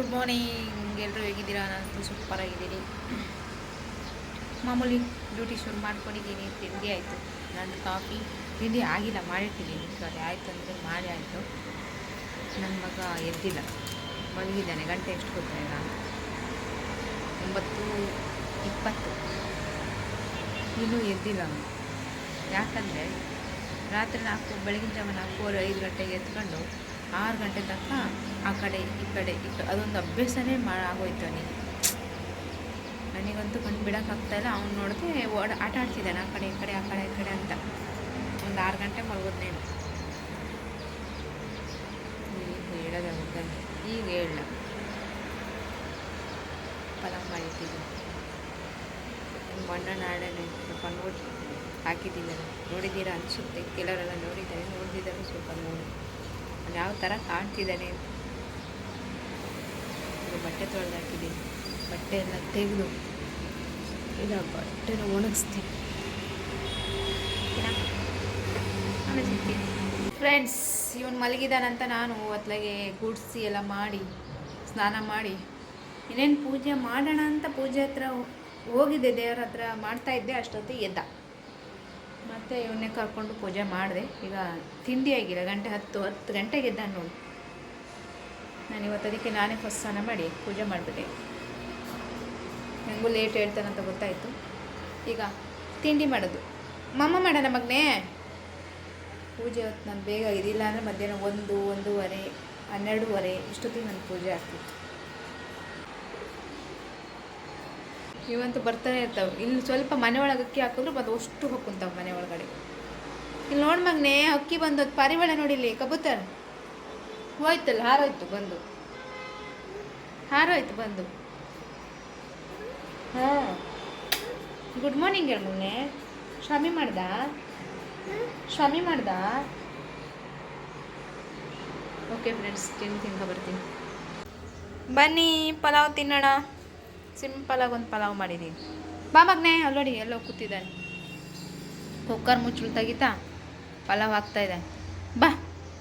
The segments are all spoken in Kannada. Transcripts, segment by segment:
ಗುಡ್ ಮಾರ್ನಿಂಗ್ ಎಲ್ಲರೂ ಹೇಗಿದ್ದೀರಾ? ನಾನು ಸೂಪರ್ ಆಗಿದ್ದೀನಿ ಮಾಮೂಲಿ ಡ್ಯೂಟಿ ಶುರು ಮಾಡ್ಕೊಂಡಿದ್ದೀನಿ. ತಿಂಡಿ ಆಯಿತು. ನಂದು ಕಾಫಿ ತಿಂಡಿ ಆಗಿಲ್ಲ, ಮಾಡಿಟ್ಟಿದ್ದೀನಿ. ಸಾರಿ, ಆಯಿತು ಅಂದರೆ ಮಾಡಿ ಆಯಿತು. ನನ್ನ ಮಗ ಎದ್ದಿಲ್ಲ. ಮಲಗಿದ್ದಾನೆ. ಗಂಟೆ ಎಷ್ಟು ಕೊಡ್ತೇನೆ ನಾನು ಒಂಬತ್ತು ಇಪ್ಪತ್ತು. ಇನ್ನೂ ಎದ್ದಿಲ್ಲ ಅವನು. ಯಾಕಂದರೆ ರಾತ್ರಿ ನಾಲ್ಕು, ಬೆಳಗಿನ ಜಾವ ನಾಲ್ಕೂವರೆ, ಐದು ಗಂಟೆಗೆ ಎತ್ಕೊಂಡು ಆರು ಗಂಟೆ ತನಕ ಆ ಕಡೆ ಈ ಕಡೆ ಈ ಕಡೆ ಅದೊಂದು ಅಭ್ಯಾಸನೇ ಆಗೋಯ್ತು ಅವನಿಗೆ ನನಗಂತೂ ಕಣ್ಣು ಬಿಡೋಕ್ಕಾಗ್ತಾಯಿಲ್ಲ ಅವ್ನು ನೋಡಿದೆ ಓಡ, ಆಟ ಆಡ್ತಿದ್ದಾನೆ ಆ ಕಡೆ, ಈ ಕಡೆ, ಆ ಕಡೆ, ಈ ಕಡೆ ಅಂತ. ಒಂದು ಆರು ಗಂಟೆ ಮಲಗೋದ್ನೇನು ಈಗ ಹೇಳೋದ ಈಗ ಹೇಳ. ಪಲಂಬ ಮಾಡಿಟ್ಟಿದ್ದೀನಿ ನಿಮ್ಮ ಅಣ್ಣ ನಾಳೆ ಸ್ವಲ್ಪ ನೋಡಿ, ಹಾಕಿದ್ದೀನಲ್ಲ. ನೋಡಿದ್ದೀರಾ ಅನಿಸುತ್ತೆ. ಕೆಲವರೆಲ್ಲ ನೋಡಿದ್ದಾರೆ. ನೋಡಿದ್ದಾರೆ ಸ್ವಲ್ಪ ನೋಡಿ. ಯಾವ ಥರ ಕಾಣ್ತಿದ್ದಾನೆ? ಬಟ್ಟೆ ತೊಳೆದು ಹಾಕಿದ್ದೀನಿ ಬಟ್ಟೆ ಎಲ್ಲ ತೆಗೆದು ಇಲ್ಲ ಬಟ್ಟೆನ ಒಣಗಿಸ್ತೀನಿ. ಫ್ರೆಂಡ್ಸ್ ಇವನು ಮಲಗಿದಾನಂತ ನಾನು ಹೊತ್ಲಾಗೆ ಗುಡಿಸಿ ಎಲ್ಲ ಮಾಡಿ, ಸ್ನಾನ ಮಾಡಿ. ಇನ್ನೇನು ಪೂಜೆ ಮಾಡೋಣ ಅಂತ ಪೂಜೆ ಹತ್ರ ಹೋಗಿದ್ದೆ, ದೇವ್ರ ಹತ್ರ ಮಾಡ್ತಾಯಿದ್ದೆ ಅಷ್ಟೊತ್ತಿಗೆ ಎದ್ದ. ಮತ್ತು ಇವನ್ನೇ ಕರ್ಕೊಂಡು ಪೂಜೆ ಮಾಡಿದೆ. ಈಗ ತಿಂಡಿ ಆಗಿಲ್ಲ, ಗಂಟೆ ಹತ್ತು ಹತ್ತು ಗಂಟೆಗೆ ಇದ್ದಾನೆ ನೋಡಿ. ನಾನು ಇವತ್ತು ಅದಕ್ಕೆ ನಾನೇ ಫಸ್ಟ್ ಸ್ನಾನ ಮಾಡಿ ಪೂಜೆ ಮಾಡಿಬಿಟ್ಟೆ. ನನಗೂ ಲೇಟ್ ಹೇಳ್ತಾನಂತ ಗೊತ್ತಾಯಿತು. ಈಗ ತಿಂಡಿ ಮಾಡೋದು. ಮಮ್ಮ ಮಾಡೋಣ ಮಗನೇ? ಪೂಜೆ ಹೊತ್ತು ನಾನು ಬೇಗ ಇದಿಲ್ಲ ಅಂದರೆ ಮಧ್ಯಾಹ್ನ ಒಂದು, ಒಂದೂವರೆ, ಹನ್ನೆರಡೂವರೆ, ಇಷ್ಟೊತ್ತಿಗೆ ನನ್ನ ಪೂಜೆ ಆಗ್ತಿತ್ತು. ಇವಂತೂ ಬರ್ತಾನೆ ಇರ್ತಾವೆ. ಇಲ್ಲಿ ಸ್ವಲ್ಪ ಮನೆ ಒಳಗೆ ಅಕ್ಕಿ ಹಾಕಿದ್ರು ಬಂದು ಅಷ್ಟು ಹೊಕ್ಕುಂತಾವೆ ಮನೆ ಒಳಗಡೆ. ಇಲ್ಲಿ ನೋಡ್ ಮಗನೇ, ಅಕ್ಕಿ ಬಂದು ಪಾರಿವಾಳ ನೋಡಿಲ್ಲಿ ಕಬೂತರ್. ಹೋಯ್ತಲ್ಲ, ಹಾರೋಯ್ತು ಬಂದು. ಹಾರೋಯ್ತು ಬಂದು. ಹಾಂ. ಗುಡ್ ಮಾರ್ನಿಂಗ್ ಹೇಳು ಸ್ವಾಮಿ ಮಾಡ್ದ? ಸ್ವಾಮಿ ಮಾಡ್ದ? ಓಕೆ ಫ್ರೆಂಡ್ಸ್ ತಿಂದು ತಿನ್ಕೊ ಬರ್ತೀನಿ. ಬನ್ನಿ, ಪಲಾವ್ ತಿನ್ನೋಣ. ಸಿಂಪಲಾಗಿ ಒಂದು ಪಲಾವ್ ಮಾಡಿದ್ದೀನಿ ಬಾ ಮಗನೇ ಅಲ್ಲೋಡಿ ಎಲ್ಲೋ ಕೂತಿದ್ದಾನೆ ಕುಕ್ಕರ್ ಮುಚ್ಚಲು ತೆಗಿತಾ ಪಲಾವ್ ಹಾಕ್ತಾ ಇದ್ದಾನೆ ಬಾ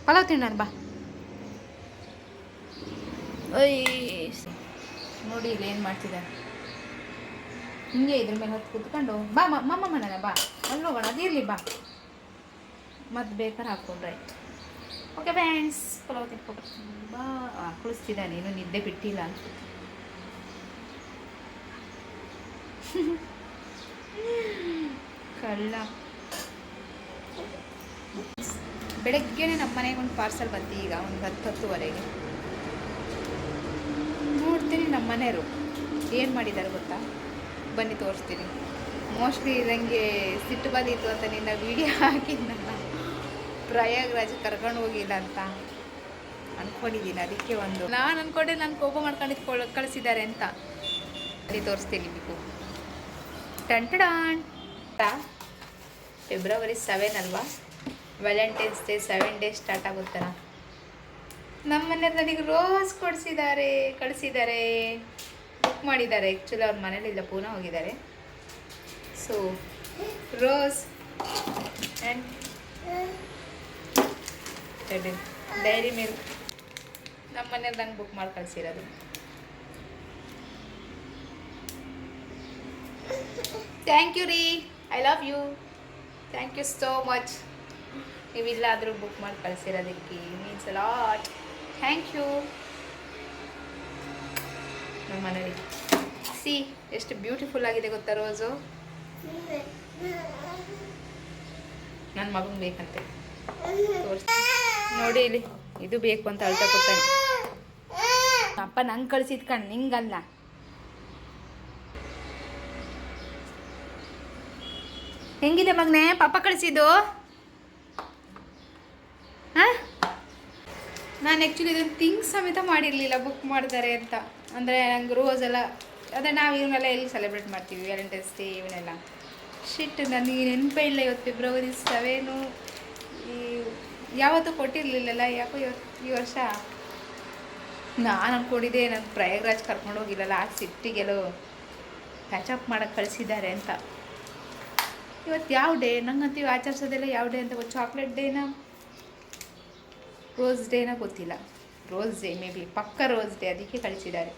ಪಲಾವ್ ತಿನ್ನೋಣ ಬಾ. ಓಯ್ ನೋಡಿ ಇಲ್ಲಿ ಏನು ಮಾಡ್ತಿದ್ದಾರೆ. ಹಿಂಗೆ ಇದ್ರ ಮೇಲೆ ಹೊತ್ತು ಕೂತ್ಕೊಂಡು ಬಾ ಮಮ್ಮ ಮನೆನ ಬಾ. ಅಲ್ಲಿ ಹೋಗೋಣ ಅದಿರಲಿ ಬಾ. ಮತ್ತು ಬೇಕಾದ್ರೆ ಹಾಕ್ಕೊಂಡ್ರಾಯ್ತು ಓಕೆ ಫ್ರೆಂಡ್ಸ್ ಪಲಾವ್ ತಿನ್ಕೊಬರ್ತೀನಿ ಬಾ ಕುಳಿಸ್ತಿದ್ದಾನೆ ಏನು ನಿದ್ದೆ ಬಿಟ್ಟಿಲ್ಲ ಅನ್ಸುತ್ತೆ. ಕಳ್ಳ. ಬೆಳಗ್ಗೆನೆ ನಮ್ಮ ಮನೆಗೆ ಒಂದು ಪಾರ್ಸಲ್ ಬಂತು ಈಗ, ಒಂದು ಹತ್ತು ಹತ್ತುವರೆಗೆ ನೋಡ್ತೀನಿ ನಮ್ಮ ಮನೆಯವರು. ಏನು ಮಾಡಿದ್ದಾರೆ ಗೊತ್ತಾ? ಬನ್ನಿ ತೋರಿಸ್ತೀನಿ. ಮೋಸ್ಟ್ಲಿ ನನಗೆ ಸಿಟ್ಟು ಬಂದಿತ್ತು ಅಂತ ನಿನ್ನ ವಿಡಿಯೋ ಹಾಕಿದ್ನಲ್ಲ. ಪ್ರಯಾಗ್ರಾಜ್ ಕರ್ಕೊಂಡು ಹೋಗಿಲ್ಲ ಅಂತ ಅಂದ್ಕೊಂಡಿದ್ದೀನಿ ಅದಕ್ಕೆ ಒಂದು ನಾನು ಅಂದ್ಕೊಂಡೆ ನಾನು ಕೋಪ ಮಾಡ್ಕೊಂಡಿದ್ದು ಕಳಿಸಿದ್ದಾರೆ ಅಂತ. ಅಲ್ಲಿ ತೋರಿಸ್ತೀನಿ ನಿಮಗೂ. ಟಂಟಡಾನ್ ಫೆಬ್ರವರಿ ಸೆವೆನ್ ಅಲ್ವಾ? Valentine's day seven days start ಆಗುತ್ತಲ್ಲ? ನಮ್ಮ ಮನೆಯಲ್ಲಿ ನನಗೆ ರೋಸ್ ಕೊಡಿಸಿದ್ದಾರೆ ಕಳಿಸಿದ್ದಾರೆ ಬುಕ್ ಮಾಡಿದ್ದಾರೆ. ಆ್ಯಕ್ಚುಲಿ ಅವ್ರ ಮನೇಲಿಲ್ಲ ಪೂನಾ ಹೋಗಿದ್ದಾರೆ. So rose and dairy milk ನಮ್ಮ ಮನೇಲಿ ನಂಗೆ ಬುಕ್ ಮಾಡಿ ಕಳಿಸಿರೋದು. ಥ್ಯಾಂಕ್ ಯು ರೀ I love you thank you so much ನೀವಿಲ್ಲಾದರೂ book ಮಾಡಿ ಕಳಿಸಿರೋದಕ್ಕೆ ಮೀನ್ಸ್ ಲಾಟ್ ಥ್ಯಾಂಕ್ ಯು ನಮ್ಮ ಮನೇಲಿ. ಸಿ ಎಷ್ಟು ಬ್ಯೂಟಿಫುಲ್ ಆಗಿದೆ ಗೊತ್ತಾ ರೋಸು ನನ್ನ ಮಗಂಗೆ ಬೇಕಂತೆ. ನೋಡಿ ಇಲ್ಲಿ, ಇದು ಬೇಕು ಅಂತ ಅಳ್ತಾ ಕೊಡ್ತಾನೆ ಅಪ್ಪ ನಂಗೆ ಕಳಿಸಿದ್ ಕಣ್, ನಿಂಗಲ್ಲ. ಹೆಂಗಿದೆ ಮಗನೇ? ಪಾಪ ಕಳಿಸಿದ್ದು? ಹಾಂ? ನಾನು ಆ್ಯಕ್ಚುಲಿ ಇದನ್ನು ಥಿಂಗ್ಸ್ ಸಮೇತ ಮಾಡಿರಲಿಲ್ಲ ಬುಕ್ ಮಾಡ್ತಾರೆ ಅಂತ. ಅಂದರೆ ನಂಗೆ ರೋಸ್ ಎಲ್ಲ, ಅದೇ ನಾವು ಇವನ್ನೆಲ್ಲ ಎಲ್ಲಿ ಸೆಲೆಬ್ರೇಟ್ ಮಾಡ್ತೀವಿ ವ್ಯಾಲೆಂಟೈನ್ಸ್ ಡೇ ಇವನ್ನೆಲ್ಲ. ಶಿಟ್ ನನಗೆ ನೆನಪೇ ಇಲ್ಲ ಇವತ್ತು ಫೆಬ್ರವರಿ ಸೆವೆನು ಈ ಯಾವತ್ತೂ ಕೊಟ್ಟಿರಲಿಲ್ಲಲ್ಲ, ಯಾಕೋ ಇವತ್ತು ಈ ವರ್ಷ? ನಾನು ಅಂದ್ಕೊಂಡಿದ್ದೆ ನಾನು ಪ್ರಯಾಗ್ರಾಜ್ ಕರ್ಕೊಂಡು ಹೋಗಿಲ್ಲಲ್ಲ, ಆ ಸಿಟ್ಟಿಗೆಲ್ಲೋ ಪ್ಯಾಚಪ್ ಮಾಡೋಕ್ಕೆ ಕಳಿಸಿದ್ದಾರೆ ಅಂತ. ಇವತ್ತು ಯಾವ ಡೇ? ನಂಗಂತೀವಿ ಆಚರಿಸೋದೆಲ್ಲ ಯಾವ ಡೇ ಅಂತ ಗೊತ್ತು. ಚಾಕ್ಲೇಟ್ ಡೇನಾ? ರೋಸ್ ಡೇನ ಗೊತ್ತಿಲ್ಲ. Rose day, may be. ಪಕ್ಕ ರೋಸ್ ಡೇ, ಅದಕ್ಕೆ ಕಳಿಸಿದ್ದಾರೆ.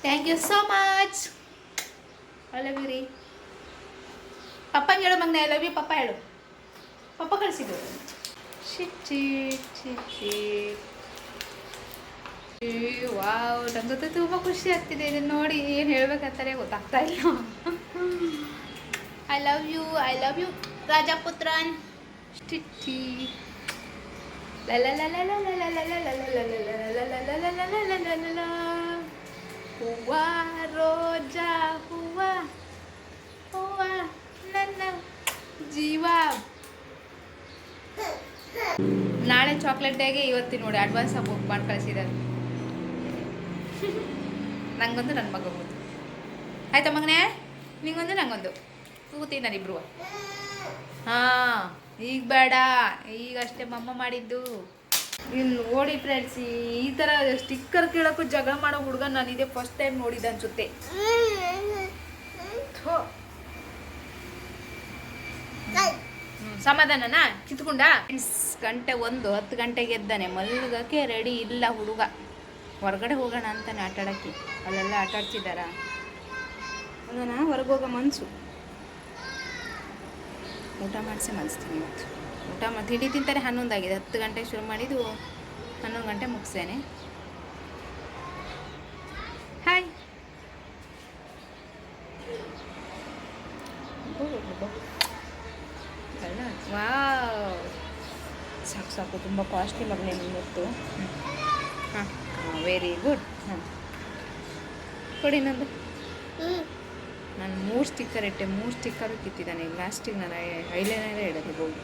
Thank you so much. I love you ರೀ. ಪಪ್ಪಂಗೆ ಹೇಳು ಮಗ್ನ, ಐ ಲವ್ ಯು. ಪಪ್ಪ ಹೇಳು. ಪಪ್ಪ ಕಳಿಸಿದ್ದು. ಶಿಚ್ಚಿ ಚಿಚ್ಚಿ ವಾವ್, ನಂಗಂತೂ ತುಂಬ ಖುಷಿ ಆಗ್ತಿದೆ ಇದನ್ನು ನೋಡಿ. ಏನು ಹೇಳ್ಬೇಕಂತಾರೆ ಗೊತ್ತಾಗ್ತಾ ಇಲ್ಲ. I love you I love you ರಾಜಪುತ್ರನ್ ಟಿಟ್ಟಿ ಹೂವ ರೋಜಾ ಹೂವ ಹೂವ ನನ್ನ ಜೀವ ನಾಳೆ ಚಾಕ್ಲೇಟ್ ಡೇಗೆ ಇವತ್ತು ನೋಡಿ ಅಡ್ವಾನ್ಸ್ ಬುಕ್ ಮಾಡಿ ಕಳಿಸಿದ್ದಾರೆ ನಂಗೊಂದು ನನ್ನ ಮಗಗೊಂದು ಆಯ್ತಾ ಮಗನೇ ನಿಂಗೊಂದು ನಂಗೊಂದು ಕೂತೀವಿ ಇಬ್ರು ಹಾಂ ಈಗ ಬೇಡ. ಈಗ ಅಷ್ಟೇ ಮಮ್ಮ ಮಾಡಿದ್ದು. ಇಲ್ಲಿ ನೋಡಿ ಫ್ರೆಂಡ್ಸ್ ಈ ಥರ ಸ್ಟಿಕ್ಕರ್ ಕೇಳೋಕ್ಕೂ ಜಗಳ ಮಾಡೋ ಹುಡುಗ ನಾನು ಇದೇ ಫಸ್ಟ್ ಟೈಮ್ ನೋಡಿದ್ದೆ ಅನ್ಸುತ್ತೆ. ಸಮಾಧಾನನಾ? ಕಿತ್ಕೊಂಡ? ಗಂಟೆ ಒಂದು ಹತ್ತು ಗಂಟೆಗೆ ಎದ್ದಾನೆ. ಮಲ್ಗಕ್ಕೆ ರೆಡಿ ಇಲ್ಲ ಹುಡುಗ. ಹೊರಗಡೆ ಹೋಗೋಣ ಅಂತಾನೆ ಆಟಾಡೋಕ್ಕೆ ಅಲ್ಲೆಲ್ಲ ಆಟಾಡ್ತಿದ್ದಾರಾ? ಅದನ್ನ ಹೊರಗೆ ಹೋಗೋ ಮನಸ್ಸು ಊಟ ಮಾಡಿಸಿ ಮಲಸ್ತೀನಿ ಇವತ್ತು. ಊಟ ಮಾಡಿ ತಿಂಡಿ ತಿಂತಾರೆ ಹನ್ನೊಂದಾಗಿದೆ. ಹತ್ತು ಗಂಟೆಗೆ ಶುರು ಮಾಡಿದ್ದು ಹನ್ನೊಂದು ಗಂಟೆ ಮುಗಿಸ್ತೇನೆ ಹಾಯ್ ವಾವ್ ಸಾಕು ಸಾಕು ತುಂಬ ಕಾಸ್ಟ್ಲಿ ಮಗನೇ ನಿಮ್ಮತ್ತು ಹಾಂ ವೆರಿ ಗುಡ್ ಹಾಂ. ಕೊಡಿ ನಂದು ನಾನು ಮೂರು ಸ್ಟಿಕ್ಕರ್ ಇಟ್ಟೆ, ಮೂರು ಸ್ಟಿಕ್ಕರು ಕಿತ್ತಿದ್ದಾನೆ. ಲಾಸ್ಟಿಗೆ ನಾನು ಐಲೈನರೇ ಇಡೋದು ಹೋಗಿ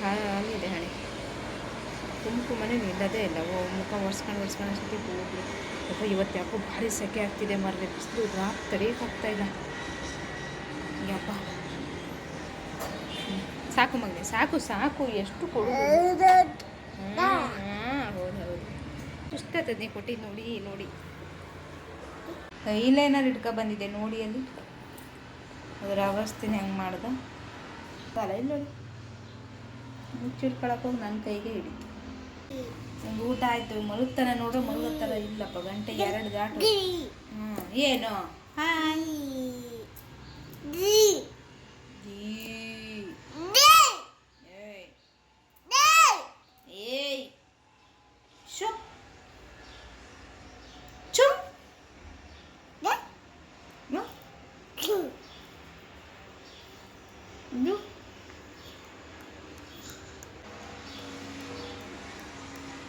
ಖಾಲಿ ಇದೆ ಹಣೆ. ಮನೆ ನಿಲ್ಲದೇ ಇಲ್ಲ. ಓ, ಮುಖ ಒರ್ಸ್ಕೊಂಡು ಒರ್ಸ್ಕೊಂಡು ಅಷ್ಟೊತ್ತಿಗೆ ಹೋಗ್ಲಿ ಅಪ್ಪ ಇವತ್ತು ಯಾಕೋ ಭಾರಿ ಸೆಕೆ ಆಗ್ತಿದೆ ಮರಲೆ ಬಿಸಿಲು ಡ್ರಾಪ್ ತಡೆಯಕ್ಕೆ ಆಗ್ತಾ ಇಲ್ಲ. ಯಪ್ಪ. ಸಾಕು ಮಗನೆ, ಸಾಕು ಸಾಕು. ಎಷ್ಟು ಕೊಡು. ಹೌದು ಹೌದು. ಇಷ್ಟ ನೀವು ಕೊಟ್ಟಿದ್ದು ನೋಡಿ ನೋಡಿ. ಐಲೈನರ್ ಇಟ್ಕೊ ಬಂದಿದೆ ನೋಡಿ ಅಲ್ಲಿ? ಅದರ ಅವಸ್ಥೆನ ಹೆಂಗೆ ಮಾಡ್ದ? ತಲೆ ಇಲ್ಲ ನೋಡಿ. ಮುಚ್ಚಿಡ್ಕೊಳಕ್ಕೆ ಹೋಗಿ ನನ್ನ ಕೈಗೆ ಹಿಡಿತು ನಂಗೆ ಊಟ ಆಯ್ತು ಮಲಗ್ತಾನೆ ನೋಡ್ರೆ ಮಲಗುತ್ತಾರ ಇಲ್ಲಪ್ಪ ಗಂಟೆ ಎರಡು ದಾಟು. ಹ್ಞೂ ಏನು? ಹಾಯ್. No?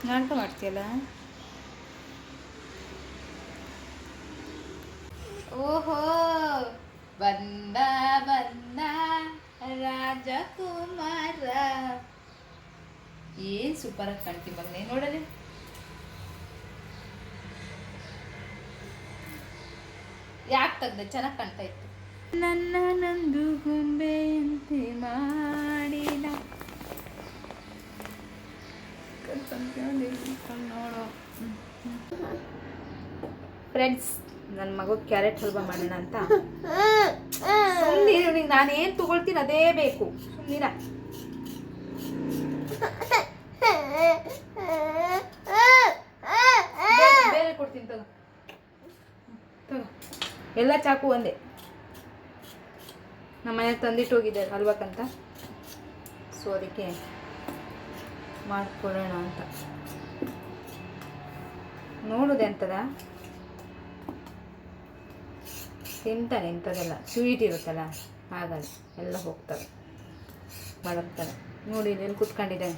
ನಾಟಕ ಮಾಡ್ತೀಯಲ್ಲ? ಓಹೋ, ಬಂದ ಬಂದ, ರಾಜಕುಮಾರ. ಏನ್ ಸೂಪರ್ ಆಗಿ ಕಾಣ್ತಿ ಮಗನೇ, ನೋಡಲಿ. ಯಾಕೆ ತೆಗ್ದೆ ಚೆನ್ನಾಗಿ ಕಾಣ್ತಾ ಇತ್ತು. ನನ್ನ ನಂದು ಗೊಂಬೆಯಂತೆ ಮಾಡಿದ. ನೋಡು ಫ್ರೆಂಡ್ಸ್ ನನ್ನ ಮಗು ಕ್ಯಾರೆಟ್ ಹಲ್ವಾ ಮಾಡೋಣ ಅಂತ. ಸುಮ್ಮನೆ ನಾನೇನು ತಗೊಳ್ತೀನಿ ಅದೇ ಬೇಕು. ಸುಮ್ಮನಿರ ಬೇರೆ ಕೊಡ್ತೀನಿ, ತಗೋ. ತಗೋ. ಎಲ್ಲ ಚಾಕು ಒಂದೇ. ನಮ್ಮ ಮನೆಯಾಗ ತಂದಿಟ್ಟು ಹೋಗಿದ್ದೆ ಅಲ್ವಕ್ಕಂತ? ಸೊ ಅದಕ್ಕೆ ಮಾಡ್ಕೊಳ್ಳೋಣ ಅಂತ. ನೋಡೋದೆ ಅಂತದ? ತಿಂತಾನೆ ಇಂಥದ್ದೆಲ್ಲ. ಸ್ವೀಟ್ ಇರುತ್ತಲ್ಲ ಹಾಗಲ್ಲ ಎಲ್ಲ ಹೋಗ್ತವೆ. ಮಡಗ್ತಾನೆ ನೋಡಿ, ಇಲ್ಲಿ ಕುತ್ಕೊಂಡಿದ್ದಾನೆ.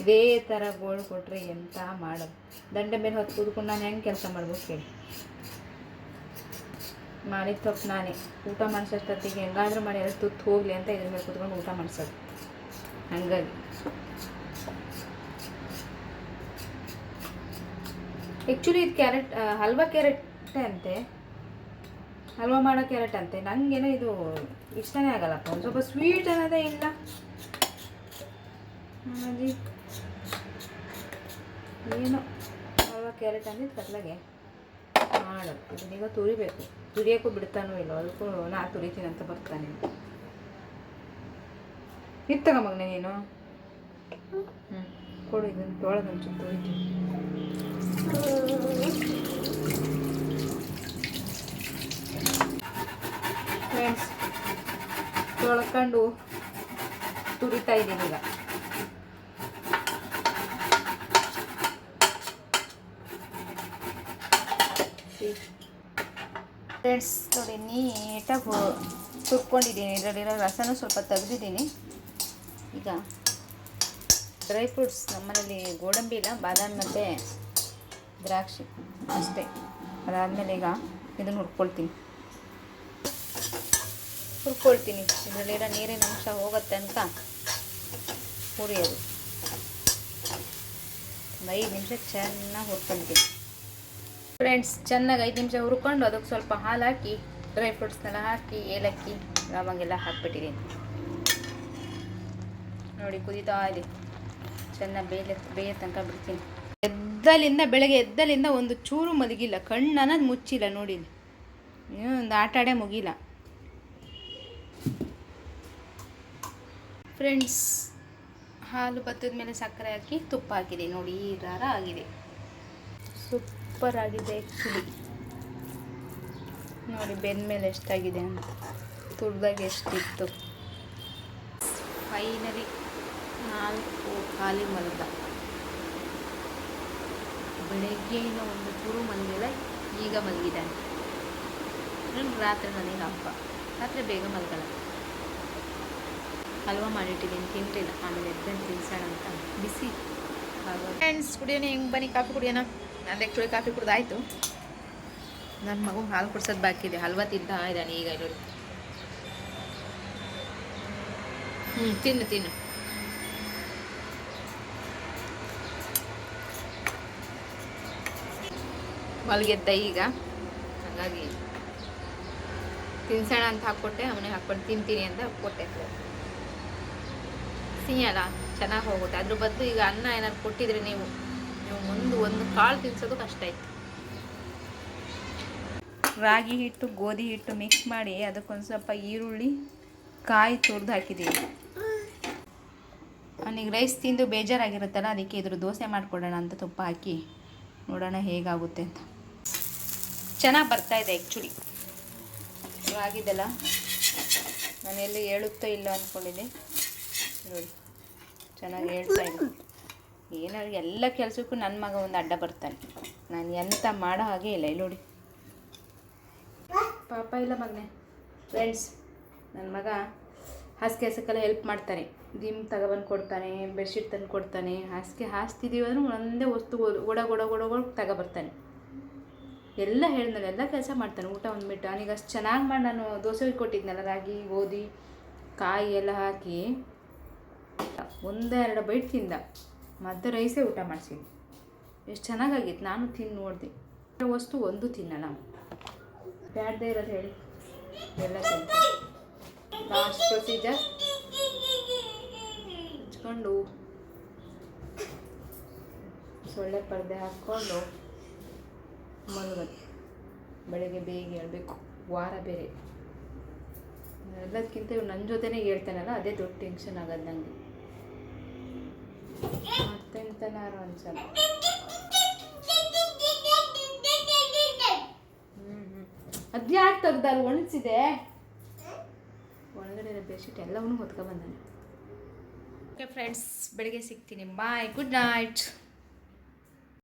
ಇದೇ ಥರ ಗೋಳು ಕೊಟ್ಟರೆ ಎಂಥ ಮಾಡೋದು? ದಂಡೆ ಮೇಲೆ ಹೊತ್ತು ಕೂತ್ಕೊಂಡು ನಾನು ಹೆಂಗೆ ಕೆಲಸ ಮಾಡ್ಬೇಕು ಹೇಳಿ ಮಾಡಿದ ತಪ್ಪು ನಾನೇ. ಊಟ ಮಾಡಿಸೋಷ್ಟೊತ್ತಿಗೆ ಹೆಂಗಾದ್ರೂ ಮಾಡಿ, ಅದ್ರ ತುತ್ತು ಹೋಗಲಿ ಅಂತ ಇದ್ರ ಮೇಲೆ ಕುತ್ಕೊಂಡು ಊಟ ಮಾಡಿಸೋದು. ಹಾಗಾಗಿ. ಆ್ಯಕ್ಚುಲಿ ಇದು ಕ್ಯಾರೆಟ್ ಹಲ್ವಾ ಕ್ಯಾರೆಟ್ ಅಂತೆ. ಹಲ್ವಾ ಮಾಡೋ ಕ್ಯಾರೆಟ್ ಅಂತೆ. ನನಗೇನೋ ಇದು ಇಷ್ಟನೇ ಆಗಲ್ಲಪ್ಪ ಒಂದು ಸ್ವಲ್ಪ ಸ್ವೀಟ್ ಅನ್ನೋದೇ ಇಲ್ಲ. ಏನೋ ಹಲ್ವಾ ಕ್ಯಾರೆಟ್ ಅಂದಿದ್ದು ಕತ್ಲಾಗೆ. ಮಾಡೋದು ಅದನ್ನೀಗ ತುರಿಬೇಕು. ತುರಿಯೋಕ್ಕೂ ಬಿಡ್ತಾನೋ ಇಲ್ಲೋ ಅದಕ್ಕೂ ನಾ ತುರಿತೀನಿ ಅಂತ ಬರ್ತಾನೆ. ಇತ್ತಗ ಮಗನೇ ನೀನು? ಹ್ಞೂ ಕೊಡು, ಇದನ್ನು ತೊಳೆದು ಒಂಚೂರು ತುರಿತೀನಿ. ಫ್ರೆಂಡ್ಸ್ ತೊಳ್ಕೊಂಡು ತುರಿತಾ ಇದ್ದೀನಿ ಈಗ. ಫ್ರೆಂಡ್ಸ್ ನೋಡಿ ನೀಟಾಗಿ ತುರ್ಕೊಂಡಿದ್ದೀನಿ. ಇದರಲ್ಲಿರೋ ರಸನೂ ಸ್ವಲ್ಪ ತೆಗೆದಿದ್ದೀನಿ. ಈಗ ಡ್ರೈ ಫ್ರೂಟ್ಸ್ ನಮ್ಮನೇಲಿ ಗೋಡಂಬಿ ಇಲ್ಲ, ಬಾದಾಮಿ ಮತ್ತು ದ್ರಾಕ್ಷಿ ಅಷ್ಟೇ. ಅದಾದಮೇಲೆ ಈಗ ಇದನ್ನು ಹುರ್ಕೊಳ್ತೀನಿ. ಹುರ್ಕೊಳ್ತೀನಿ. ಇದರಲ್ಲಿರೋ ನೀರಿನ ಅಂಶ ಹೋಗುತ್ತೆ ಅಂತ ಹುರಿಯೋದು. ಒಂದು ಐದು ನಿಮಿಷ ಚೆನ್ನಾಗಿ ಹುರ್ಕೊಳ್ತೀನಿ. ಫ್ರೆಂಡ್ಸ್ ಚೆನ್ನಾಗಿ ಐದು ನಿಮಿಷ ಹುರ್ಕೊಂಡು ಅದಕ್ಕೆ ಸ್ವಲ್ಪ ಹಾಲು ಹಾಕಿ ಡ್ರೈ ಫ್ರೂಟ್ಸ್ನೆಲ್ಲ ಹಾಕಿ, ಏಲಕ್ಕಿ ಲವಂಗೆಲ್ಲ ಹಾಕ್ಬಿಟ್ಟಿದ್ದೀನಿ ನೋಡಿ, ಕುದೀತಾ ಇದೆ. ಚೆನ್ನಾಗಿ ಬೇಯ ಬೇಯ ತನಕ ಬಿಡ್ತೀನಿ. ಎದ್ದಲಿಂದ, ಬೆಳಗ್ಗೆ ಎದ್ದಲಿಂದ ಒಂದು ಚೂರು ಮಲಗಿಲ್ಲ. ಕಣ್ಣನ ಮುಚ್ಚಿಲ್ಲ ನೋಡಿ. ಇನ್ನೂ ಒಂದು ಆಟಾಡೇ ಮುಗಿಲ್ಲ. ಫ್ರೆಂಡ್ಸ್ ಹಾಲು ಬತ್ತದ ಮೇಲೆ ಸಕ್ಕರೆ ಹಾಕಿ ತುಪ್ಪ ಹಾಕಿದೆ. ನೋಡಿ, ಈ ಥರ ಆಗಿದೆ. ಸೂಪರ್ ಆಗಿದೆ ಆ್ಯಕ್ಚುಲಿ ನೋಡಿ ಬೆನ್ನ ಮೇಲೆ ಎಷ್ಟಾಗಿದೆ ಅಂತ. ತುರ್ದಾಗ ಎಷ್ಟಿತ್ತು. ಫೈನಲಿ ನಾಲ್ಕು ಖಾಲಿ ಮಲಗ ಬೆಳಗ್ಗೆಯಿಂದ ಒಂದು ಚೂರು ಮಲಗಿಲ್ಲ ಈಗ ಮಲಗಿದ್ದಾನೆ ರಾತ್ರಿ ನನಗೆ ಹಬ್ಬ. ರಾತ್ರಿ ಬೇಗ ಮಲಗಲ್ಲ. ಹಲ್ವ ಮಾಡಿಟ್ಟಿದ್ದೀನಿ ತಿಂತಿಲ್ಲ. ಆಮೇಲೆ ಎದ್ದಂತ ತಿನ್ಸೋಣ ಅಂತ. ಬಿಸಿ. ಫ್ರೆಂಡ್ಸ್ ಕುಡಿಯೋಣ ಹೆಂಗೆ ಬನ್ನಿ ಕಾಫಿ ಕುಡಿಯೋಣ. ನಾನು ಆ್ಯಕ್ಚುಲಿ ಕಾಫಿ ಕುಡ್ದಾಯ್ತು ನನ್ನ ಮಗು ಹಾಲು ಕುಡ್ಸೋದು ಬಾಕಿ ಇದೆ ಹಲ್ವಾ ತಿಂತಾ ಇದ್ದಾನೆ ಈಗ ನೋಡಿ ಹ್ಞೂ ತಿನ್ನು ತಿನ್ನು. ಮಲಗೆದ್ದ ಈಗ. ಹಾಗಾಗಿ ತಿನ್ಸೋಣ ಅಂತ ಹಾಕ್ಕೊಟ್ಟೆ ಅವನಿಗೆ ಹಾಕ್ಕೊಂಡು ತಿಂತೀನಿ ಅಂತ ಕೊಟ್ಟೆ. ಸಿಹಿ ಅಲ್ಲ ಚೆನ್ನಾಗಿ ಹೋಗುತ್ತೆ. ಅದ್ರ ಬದಲು ಈಗ ಅನ್ನ ಏನಾದ್ರು ಕೊಟ್ಟಿದ್ರೆ ನೀವು. ಮುಂದೆ ಒಂದು ಕಾಳು ತಿನ್ಸೋದು ಕಷ್ಟ ಆಯ್ತು. ರಾಗಿ ಹಿಟ್ಟು, ಗೋಧಿ ಹಿಟ್ಟು ಮಿಕ್ಸ್ ಮಾಡಿ ಅದಕ್ಕೊಂದು ಸ್ವಲ್ಪ ಈರುಳ್ಳಿ, ಕಾಯಿ ತುರಿದು ಹಾಕಿದ್ದೀವಿ ಅವನಿಗೆ ರೈಸ್ ತಿಂದು ಬೇಜಾರಾಗಿರುತ್ತಲ್ಲ, ಅದಕ್ಕೆ ಇದ್ರ ದೋಸೆ ಮಾಡಿಕೊಡೋಣ ಅಂತ ತುಪ್ಪ ಹಾಕಿ ನೋಡೋಣ ಹೇಗಾಗುತ್ತೆ ಅಂತ. ಚೆನ್ನಾಗಿ ಬರ್ತಾ ಇದೆ ಆ್ಯಕ್ಚುಲಿ ಆಗಿದೆಲ್ಲ ನಾನು ಎಲ್ಲಿ ಹೇಳುತ್ತೋ ಇಲ್ಲ ಅಂದ್ಕೊಂಡಿದ್ದೆ ನೋಡಿ, ಚೆನ್ನಾಗಿ ಹೇಳ್ತಾ ಇದೆ. ಏನಾದ್ರು ಎಲ್ಲ ಕೆಲಸಕ್ಕೂ ನನ್ನ ಮಗ ಒಂದು ಅಡ್ಡ ಬರ್ತಾನೆ. ನಾನು ಎಂತ ಮಾಡೋ ಹಾಗೆ ಇಲ್ಲ, ಇಲ್ಲಿ ನೋಡಿ. ಪಾಪ ಇಲ್ಲ ಮಗನೆ. ಫ್ರೆಂಡ್ಸ್ ನನ್ನ ಮಗ ಹಾಸಿಗೆ ಹಸಕ್ಕೆಲ್ಲ ಹೆಲ್ಪ್ ಮಾಡ್ತಾನೆ. ದಿಮ್ ತಗೊಬಂದು ಕೊಡ್ತಾನೆ ಬೆಡ್ಶೀಟ್ ತಂದು ಕೊಡ್ತಾನೆ. ಹಾಸಿಗೆ ಹಾಸ್ತಿದ್ದೀವಿ ಅಂದ್ರೆ ಒಂದೇ ವಸ್ತು ಗೊಡ ಗೊಡ ಗೊಡ ತಗೊಬರ್ತಾನೆ ಎಲ್ಲ ಹೇಳಿದ್ನಲ್ಲ, ಎಲ್ಲ ಕೆಲಸ ಮಾಡ್ತಾನೆ. ಊಟ ಒಂದ್ಬಿಟ್ಟು ಅವನಿಗೆ ಅಷ್ಟು ಚೆನ್ನಾಗಿ ಮಾಡಿ, ನಾನು ದೋಸೆ ಕೊಟ್ಟಿದ್ನಲ್ಲ, ರಾಗಿ, ಗೋಧಿ, ಕಾಯಿ ಎಲ್ಲ ಹಾಕಿ ಒಂದೇ ಎರಡು ಬೈಟ್ ತಿಂದ. ಮತ್ತೆ ರೈಸೇ ಊಟ ಮಾಡಿಸಿದ್ವಿ. ಎಷ್ಟು ಚೆನ್ನಾಗಾಗಿತ್ತು. ನಾನು ತಿಂದು ನೋಡಿದೆ. ವಸ್ತು ಒಂದು ತಿನ್ನಲ್ಲ. ಬ್ಯಾಡ್ದೇ ಇರೋದು ಹೇಳಿ. ಎಲ್ಲ ಲಾಸ್ಟ್ ಪ್ರೊಸೀಜರ್ ಹಚ್ಕೊಂಡು. ಸೊಳ್ಳೆ ಪರದೆ ಹಾಕ್ಕೊಂಡು ಮಲಗೋದು. ಬೆಳಗ್ಗೆ ಬೇಗ ಹೇಳಬೇಕು ವಾರ ಬೇರೆ. ಎಲ್ಲದಕ್ಕಿಂತ ಇವ್ರು ನನ್ನ ಜೊತೆನೇ ಹೇಳ್ತಾನಲ್ಲ, ಅದೇ ದೊಡ್ಡ ಟೆನ್ಷನ್ ಆಗೋದು ನನಗೆ ಮತ್ತೆಂತನಾರು ಅನ್ಸಲ್ಲ ಹ್ಞೂ ಹ್ಞೂ ಅದ್ಯಾಕೆ ತೆಗ್ದಲ್ಲಿ ಒಣಸಿದೆ. ಒಳಗಡೆ ಬೆಡ್ಶೀಟ್ ಎಲ್ಲವನ್ನೂ ಹೊತ್ಕೊಬಂದಾನೆ ಓಕೆ ಫ್ರೆಂಡ್ಸ್ ಬೆಳಿಗ್ಗೆ ಸಿಗ್ತೀನಿ. Bye good night